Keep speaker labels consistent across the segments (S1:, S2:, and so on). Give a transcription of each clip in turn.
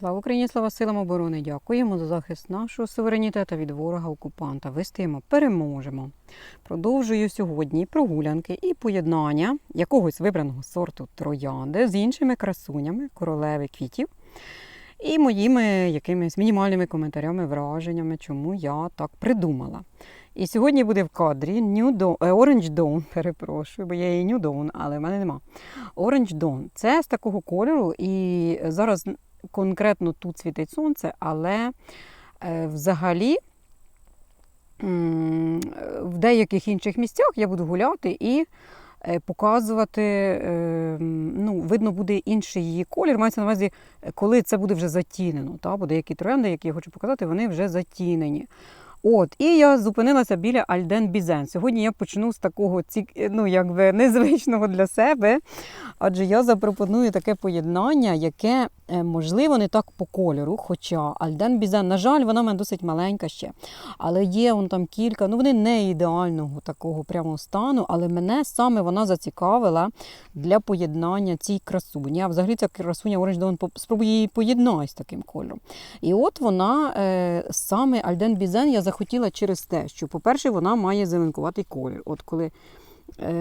S1: Слава Україні, слава силам оборони! Дякуємо за захист нашого суверенітету від ворога-окупанта. Вистоїмо, переможемо. Продовжую сьогодні прогулянки і поєднання якогось вибраного сорту троянди з іншими красунями королеви квітів. І моїми якимись мінімальними коментарями, враженнями, чому я так придумала. І сьогодні буде в кадрі New Dawn, е, Orange Dawn, перепрошую, бо я її New Dawn, але в мене нема. Orange Dawn. Це з такого кольору, і зараз конкретно тут світить сонце, але е, взагалі в деяких інших місцях я буду гуляти і е, показувати, е, ну, видно буде інший її колір. Мається на увазі, коли це буде вже затінено. Та? Бо деякі тренди, які я хочу показати, вони вже затінені. От, і я зупинилася біля Альден Бізен. Сьогодні я почну з такого ну, якби незвичного для себе, адже я запропоную таке поєднання, яке можливо не так по кольору. Хоча Альден Бізен, на жаль, вона в мене досить маленька ще. Але є вон там кілька, ну вони не ідеального такого прямо стану, але мене саме вона зацікавила для поєднання цій красуні. А взагалі ця красуня Orange Dawn, спробую її поєднати з таким кольором. І от вона е, саме Альден Бізен я захотіла через те, що, по-перше, вона має зеленкуватий колір. От коли е,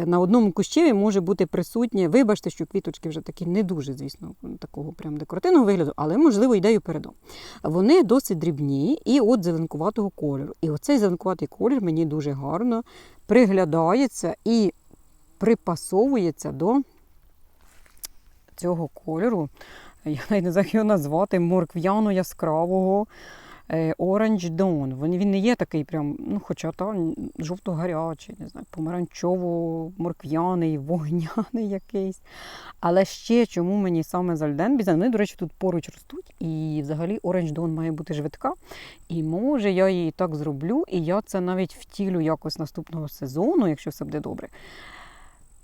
S1: на одному кущеві може бути присутнє, вибачте, що квіточки вже такі не дуже, звісно, такого прям декоративного вигляду, але, можливо, ідею передам. Вони досить дрібні і от зеленкуватого кольору. І оцей зеленкуватий колір мені дуже гарно приглядається і припасовується до цього кольору. Я навіть не знаю, як його назвати, моркв'яно яскравого е, Orange Dawn. Він, не є такий прям, ну, хоча там жовто-гарячий, не знаю, помаранчово-моркв'яний, вогняний якийсь. Але ще чому мені саме з Альденбізен, вони, до речі, тут поруч ростуть, і взагалі Orange Dawn має бути швидка. І може я її так зроблю, і я це навіть втілю якось наступного сезону, якщо все буде добре.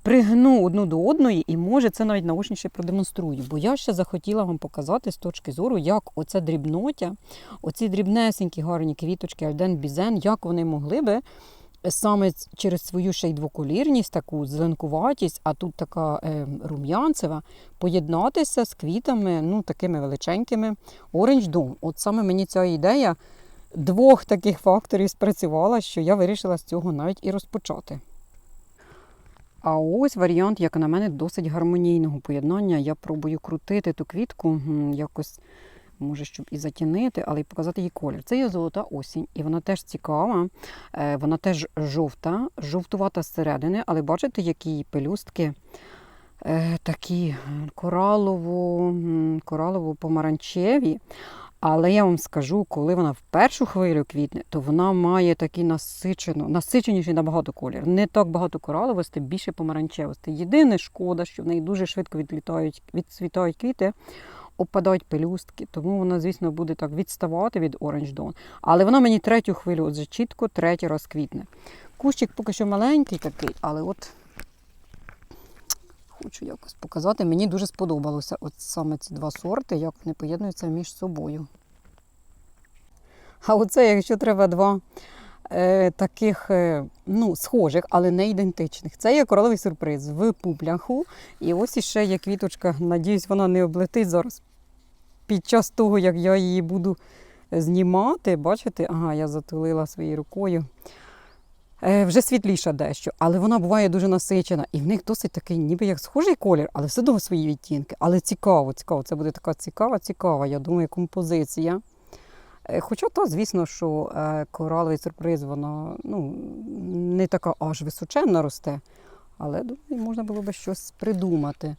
S1: Пригну одну до одної, і може це навіть наочніше продемонструю. Бо я ще захотіла вам показати з точки зору, як оце дрібноття, оці дрібнесенькі гарні квіточки Альден Бізен, як вони могли би саме через свою ще й двоколірність, таку зеленкуватість, а тут така е, рум'янцева, поєднатися з квітами, ну такими величенькими Orange Dawn. От саме мені ця ідея двох таких факторів спрацювала, що я вирішила з цього навіть і розпочати. А ось варіант, як на мене, досить гармонійного поєднання. Я пробую крутити ту квітку, якось, може, щоб і затінити, але й показати їй колір. Це є золота осінь, і вона теж цікава, е, вона теж жовта, жовтувата зсередини, але бачите, які її пелюстки е, такі е, коралово, м, коралово-помаранчеві. Але я вам скажу, коли вона в першу хвилю квітне, то вона має такий насичено, насиченіший набагато колір. Не так багато кораловостей, більше помаранчевостей. Єдине шкода, що в неї дуже швидко відлітають, відцвітають квіти, опадають пелюстки. Тому вона, звісно, буде так відставати від Orange Dawn. Але вона мені третю хвилю, отже, чітко третій раз квітне. Кущик поки що маленький такий, але от хочу якось показати. Мені дуже сподобалося от саме ці два сорти, як вони поєднуються між собою. А оце, якщо треба два е, таких е, ну, схожих, але не ідентичних. Це є кораловий сюрприз в пупляху. І ось іще є квіточка. Надіюсь, вона не облетить зараз під час того, як я її буду знімати. Бачите, ага, я затулила своєю рукою. Е, вже світліша дещо, але вона буває дуже насичена. І в них досить такий, ніби як схожий колір, але все одно свої відтінки. Але цікаво, цікаво. Це буде така цікава, цікава, я думаю, композиція. Е, Хоча то, звісно, що е, кораловий сюрприз, вона ну, не така аж височенна росте, але думаю, можна було би щось придумати.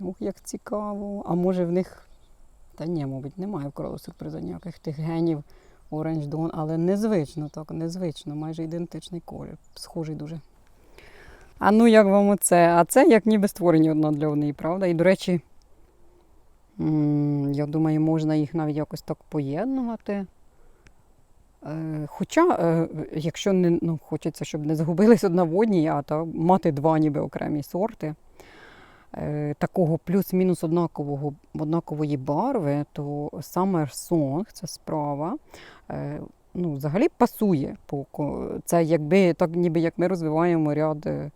S1: Ох, як цікаво. А може в них. Та ні, мабуть, немає в коралового сюрпризу ніяких тих генів Orange Dawn, але незвично, так, незвично, майже ідентичний колір, схожий дуже. А ну як вам оце? А це як ніби створені одна для однієї, правда? І, до речі, я думаю, можна їх навіть якось так поєднувати. Е, Хоча, е, якщо не ну, хочеться, щоб не загубились одна в одній, а то мати два ніби окремі сорти такого плюс-мінус однакового, однакової барви, то Summer Song, це справа, е, ну, взагалі пасує. Це якби так, ніби як ми розвиваємо ряд е,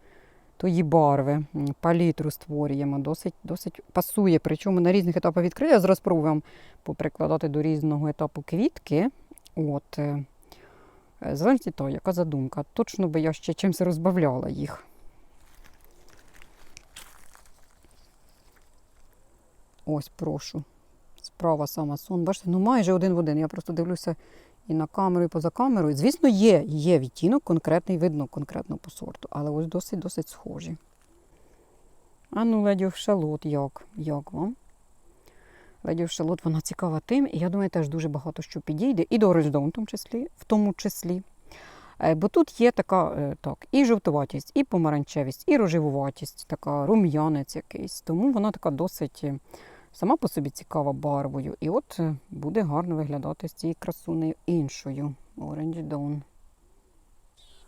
S1: тої барви, палітру створюємо. Досить, досить пасує. Причому на різних етапах відкриття. Я зараз спробую поприкладати до різного етапу квітки. От, е, е, залежить від того, яка задумка. Точно би я ще чимось розбавляла їх. Ось, прошу. Справа сама сон. Бачите, ну майже один в один. Я просто дивлюся і на камеру, і поза камерою. Звісно, є, є відтінок конкретний, видно конкретно по сорту, але ось досить-досить схожі. А ну, леді шалот, як? Як вам? Леді шалот, вона цікава тим, і я думаю, теж дуже багато що підійде, і до Рождон, в тому числі. В тому числі. Е, Бо тут є така е, так, і жовтуватість, і помаранчевість, і рожевуватість, така рум'янець якийсь. Тому вона така досить е, сама по собі цікава барвою. І от е, буде гарно виглядати з цією красунею іншою. Orange Dawn.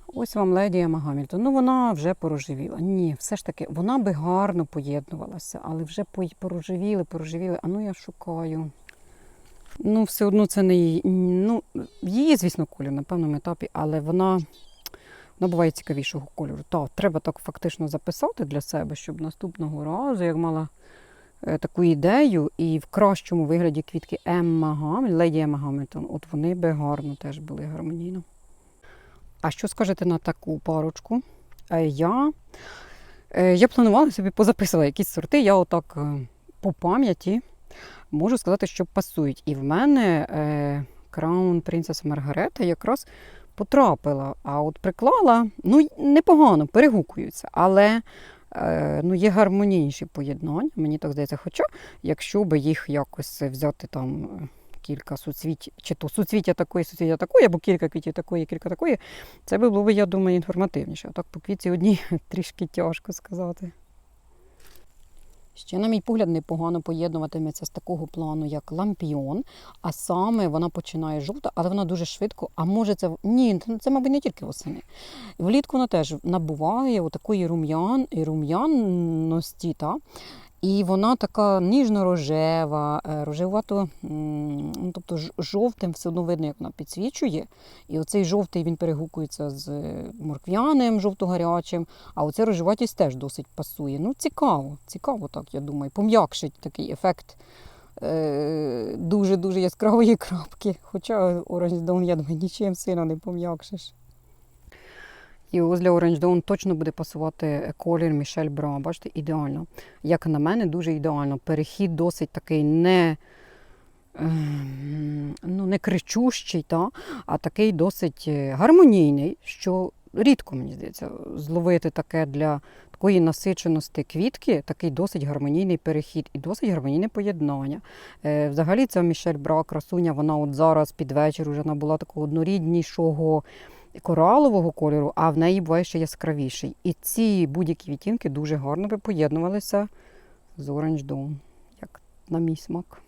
S1: Ось вам леді Гамільтон. Ну вона вже порожевіла. Ні, все ж таки, вона би гарно поєднувалася, але вже по- порожевіли, порожевіли. А ну я шукаю. Ну, все одно це не її. Ну, її, звісно, колір на певному етапі, але вона, вона буває цікавішого кольору. Так, треба так фактично записати для себе, щоб наступного разу, як мала таку ідею, і в кращому вигляді квітки Емма Гаміль, леді Емма Гамільтон, от вони би гарно теж були гармонійно. А що скажете на таку парочку? Е, Я, е, я планувала собі позаписувала якісь сорти. Я отак е, по пам'яті можу сказати, що пасують. І в мене е, Краун Принцеса Маргарета якраз потрапила. А от приклала, ну непогано, перегукуються, але е, ну, є гармонійніші поєднання, мені так здається. Хоча, якщо би їх якось взяти там. е, Кілька суцвіть, чи то суцвіття такої, суцвіття такої, або кілька квітів такої, кілька такої, це було б, я думаю, інформативніше. А так по квітці одній трішки тяжко сказати. Ще, на мій погляд, непогано поєднуватиметься з такого плану, як лампіон, а саме вона починає жовта, але вона дуже швидко. А може це ні, це, мабуть, не тільки восени. Влітку вона теж набуває отакої рум'ян і рум'янності. Та? І вона така ніжно-рожева, е, рожевато, ну, тобто жовтим все одно видно, як вона підсвічує. І оцей жовтий він перегукується з е, морквяним, жовто-гарячим, а оця рожеватість теж досить пасує. Ну, цікаво, цікаво, так, я думаю. Пом'якшить такий ефект е, дуже-дуже яскравої крапки. Хоча Dawn, я думаю, нічим сильно не пом'якшиш. І ось для Orange Dawn точно буде пасувати колір Мішель Бра. Бачите, ідеально. Як на мене, дуже ідеально. Перехід досить такий не, ем, ну, не кричущий, та, а такий досить е, гармонійний, що рідко, мені здається, зловити таке для такої насиченості квітки, такий досить гармонійний перехід і досить гармонійне поєднання. Е, взагалі, ця Мішель Бра красуня, вона от зараз під вечір вже набула такого одноріднішого коралового кольору, а в неї буває ще яскравіший. І ці будь-які відтінки дуже гарно би поєднувалися з Orange Dawn, як на мій смак.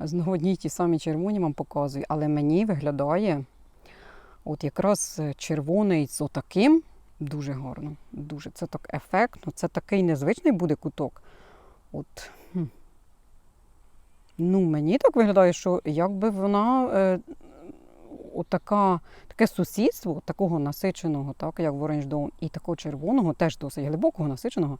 S1: Знову одні й ті самі червоні вам показую, але мені виглядає от якраз червоний з отаким дуже гарно. Дуже. Це так ефектно, це такий незвичний буде куток. От. Ну, мені так виглядає, що якби вона е, отака, таке сусідство, такого насиченого, так, як в Orange Dawn, і такого червоного, теж досить глибокого, насиченого,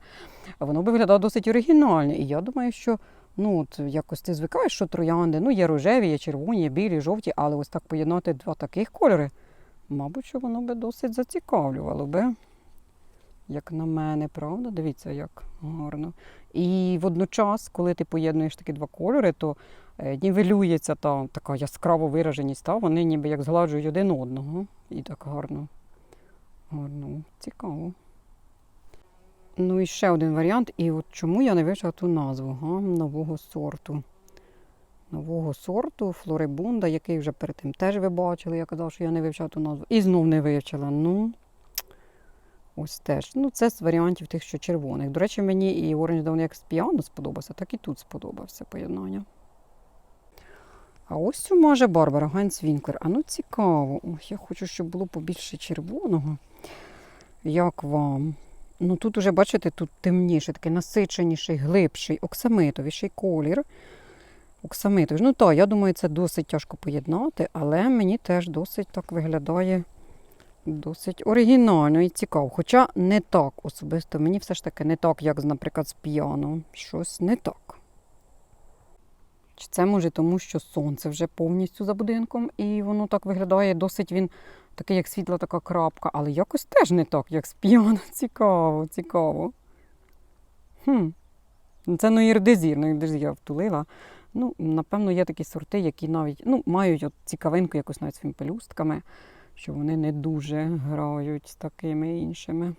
S1: воно би виглядало досить оригінально. І я думаю, що ну, от, якось ти звикаєш, що троянди, ну, є рожеві, є червоні, є білі, жовті, але ось так поєднати два таких кольори, мабуть, що воно би досить зацікавлювало би. Як на мене, правда? Дивіться, як гарно. І водночас, коли ти поєднуєш такі два кольори, то нівелюється та така яскрава вираженість, та вони ніби як згладжують один одного. І так гарно. Гарно, цікаво. Ну і ще один варіант. І от чому я не вивчила ту назву га, нового сорту. Нового сорту Флорибунда, який вже перед тим теж ви бачили. Я казала, що я не вивчала ту назву. І знов не вивчила. Ну, ось теж. Ну, це з варіантів тих, що червоних. До речі, мені і Orange як з піано сподобався, так і тут сподобався поєднання. А ось цю може Барбара Гайнс Вінклер. А ну цікаво. Ох, я хочу, щоб було побільше червоного. Як вам? Ну тут уже, бачите, тут темніше, такий насиченіший, глибший, оксамитовіший колір. Оксамитовий. Ну так, я думаю, це досить тяжко поєднати, але мені теж досить так виглядає Досить оригінально і цікаво. Хоча не так особисто. Мені все ж таки не так, як, наприклад, з піано. Щось не так. Чи це може тому, що сонце вже повністю за будинком, і воно так виглядає досить він такий, як світла така крапка, але якось теж не так, як з піано. Цікаво, цікаво. Хм. Ну, Це ноїрдезір, ноїрдезір я втулила. Ну, напевно, є такі сорти, які навіть ну, мають от цікавинку якось навіть своїми пелюстками, що вони не дуже грають з такими іншими.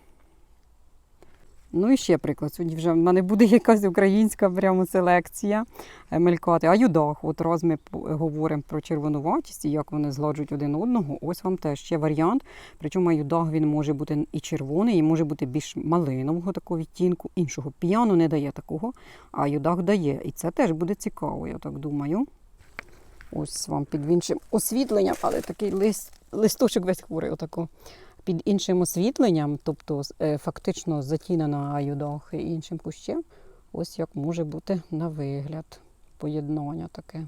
S1: Ну і ще приклад. Сьогодні вже в мене буде якась українська прямо селекція е, мелькати. А юдах, от раз ми говоримо про червонуватість і як вони згладжують один одного, ось вам теж ще варіант. Причому аюдах він може бути і червоний, і може бути більш малинового такого відтінку. Іншого піану не дає такого, а аюдах дає. І це теж буде цікаво, я так думаю. Ось вам під іншим освітленням, але такий лист, листочок весь хворий, отако. Під іншим освітленням, тобто е, фактично затінена аюдах іншим кущем, ось як може бути на вигляд поєднання таке.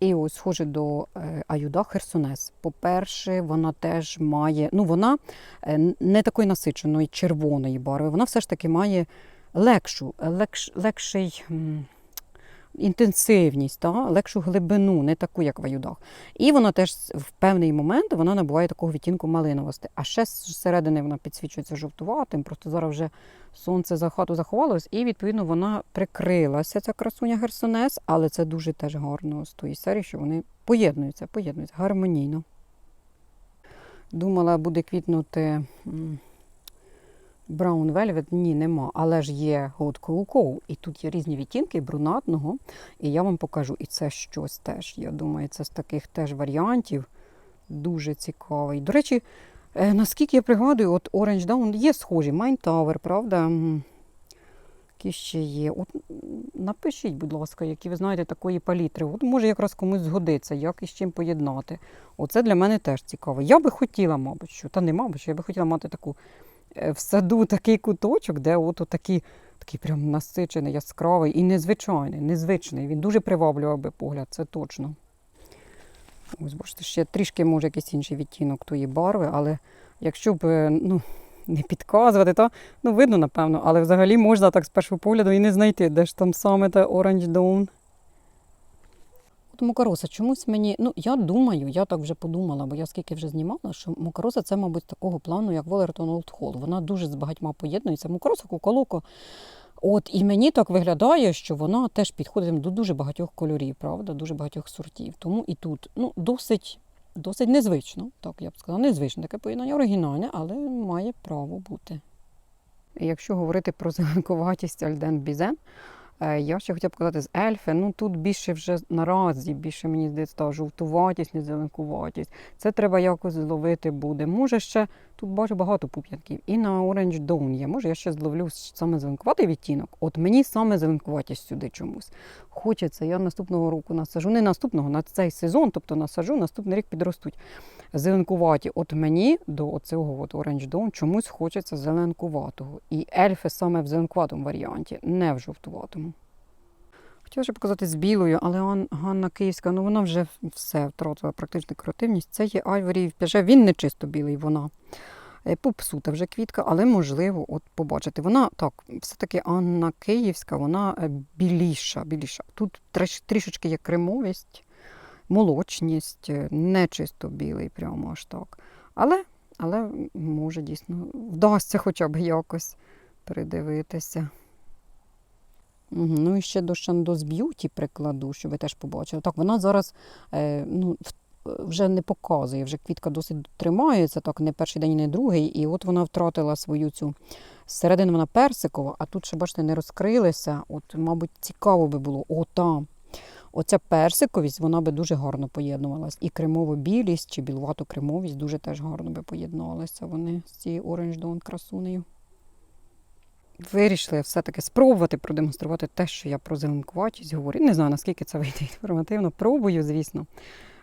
S1: І ось схоже до е, аюда Херсонес. По-перше, вона теж має, ну вона е, не такої насиченої червоної барви, вона все ж таки має легшу, легш, легший. Інтенсивність, та? легшу глибину, не таку, як в аюдах. І вона теж в певний момент вона набуває такого відтінку малиновості. А ще зсередини вона підсвічується жовтуватим. Просто зараз вже сонце за хату заховалось, і відповідно вона прикрилася, ця красуня Герсонес, але це дуже теж гарно з тої серії, що вони поєднуються, поєднуються гармонійно. Думала, буде квітнути Brown Velvet, ні, нема, але ж є Hot Cocoa, і тут є різні відтінки брунатного, і я вам покажу. І це щось теж. Я думаю, це з таких теж варіантів. Дуже цікавий. До речі, е, наскільки я пригадую, от Orange Dawn є схожі, Mine Tower, правда? Які ще є. От напишіть, будь ласка, які ви знаєте такої палітри. От може якраз комусь згодиться, як і з чим поєднати. Оце для мене теж цікаво. Я би хотіла, мабуть, що, та не мабуть, що я би хотіла мати таку в саду такий куточок, де от такий, такий прям насичений, яскравий і незвичайний, незвичний. Він дуже приваблював би погляд, це точно. Ось, бачите, ще трішки може якийсь інший відтінок тої барви, але якщо б е, ну, не підказувати, то ну, видно, напевно, але взагалі можна так з першого погляду і не знайти, де ж там саме та Orange Dawn. От Мокароса чомусь мені, ну я думаю, я так вже подумала, бо я скільки вже знімала, що Мокароса це, мабуть, такого плану, як Волертон Олд Холл. Вона дуже з багатьма поєднується. Мокароса куколоко. От і мені так виглядає, що вона теж підходить до дуже багатьох кольорів, правда, дуже багатьох сортів. Тому і тут ну, досить, досить незвично, так я б сказала, незвичне таке поєднання, оригінальне, але має право бути. Якщо говорити про зеленкуватість Альден Бізен, я ще хотіла б сказати з ельфи. Ну тут більше вже наразі, більше мені здається, та жовтуватість, не зеленкуватість. Це треба якось зловити буде. Може ще тут бачу багато пуп'янків. І на Orange Dawn є. Може, я ще зловлю саме зеленкуватий відтінок. От мені саме зеленкуватість сюди чомусь. Хочеться, я наступного року насажу. Не наступного, на цей сезон, тобто насажу, наступний рік підростуть зеленкуваті. От мені до цього от Orange Dawn чомусь хочеться зеленкуватого. І ельфи саме в зеленкуватому варіанті, не в жовтуватому. Хотіла ще показати з білою, але Ан- Ганна Київська, ну вона вже все втратила практично декоративність. Це є Айворі в. Він не чисто білий, вона. Е, Попсута вже квітка, але можливо от побачити. Вона так, все-таки Анна Київська, вона е, біліша. біліша. Тут трішечки є кремовість, молочність, е, не чисто білий, прямо аж так. Але, але може дійсно вдасться хоча б якось придивитися. Ну і ще до Шандос Б'юті прикладу, щоб ви теж побачили. Так, вона зараз е, ну, вже не показує, вже квітка досить тримається, так, не перший день, не другий. І от вона втратила свою цю зсередини вона персикова, а тут ще, бачите, не розкрилися. От, мабуть, цікаво би було. О, там. Оця персиковість, вона би дуже гарно поєднувалась. І кремово-білість чи білувато кремовість дуже теж гарно би поєднувалися вони з цією Dawn красунею. Вирішили все-таки спробувати продемонструвати те, що я про зеленкуватість говорю. Не знаю, наскільки це вийде інформативно. Пробую, звісно.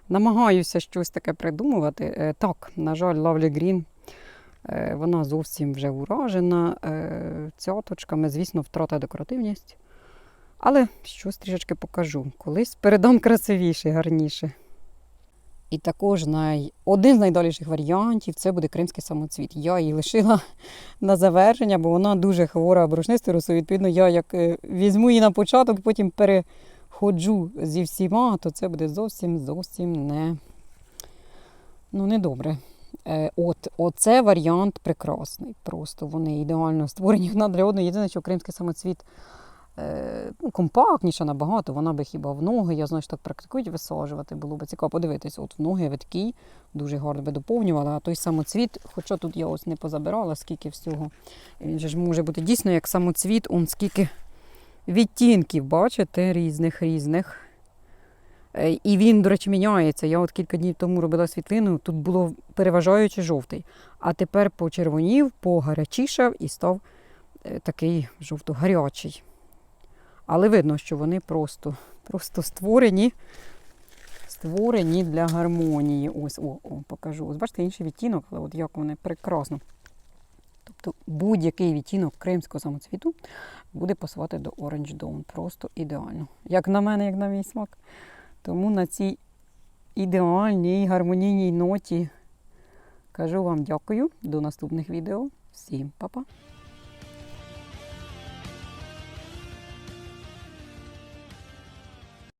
S1: Намагаюся щось таке придумувати. Е, Так, на жаль, Lovely Green, е, вона зовсім вже уражена е, цяточками, звісно, втрата декоративність. Але щось трішечки покажу. Колись передам красивіше, гарніше. І також най... один з найдаліших варіантів це буде кримський самоцвіт. Я її лишила на завершення, бо вона дуже хвора борошнистою. Відповідно, я як е, візьму її на початок, потім переходжу зі всіма, то це буде зовсім зовсім не, ну, не добре. Е, От, оце варіант прекрасний. Просто вони ідеально створені одна для одної. Єдине, що кримський самоцвіт ну, компактніша набагато, вона би хіба в ноги, я знаю, що так практикують висаджувати, було б цікаво подивитися. От в ноги виткі, дуже гарно би доповнювала, а той самоцвіт, хоча тут я ось не позабирала, скільки всього. Він же ж може бути дійсно як самоцвіт, он скільки відтінків, бачите, різних різних. Е, І він, до речі, міняється. Я от кілька днів тому робила світлину, тут було переважаючи жовтий. А тепер почервонів, погарячішав і став е, такий жовто-гарячий. Але видно, що вони просто, просто створені, створені для гармонії. Ось, о, о, покажу. Ось бачите, інший відтінок, але от як вони прекрасно. Тобто будь-який відтінок кримського самоцвіту буде пасувати до Orange Dawn. Просто ідеально. Як на мене, як на мій смак. Тому на цій ідеальній гармонійній ноті кажу вам дякую. До наступних відео. Всім па-па!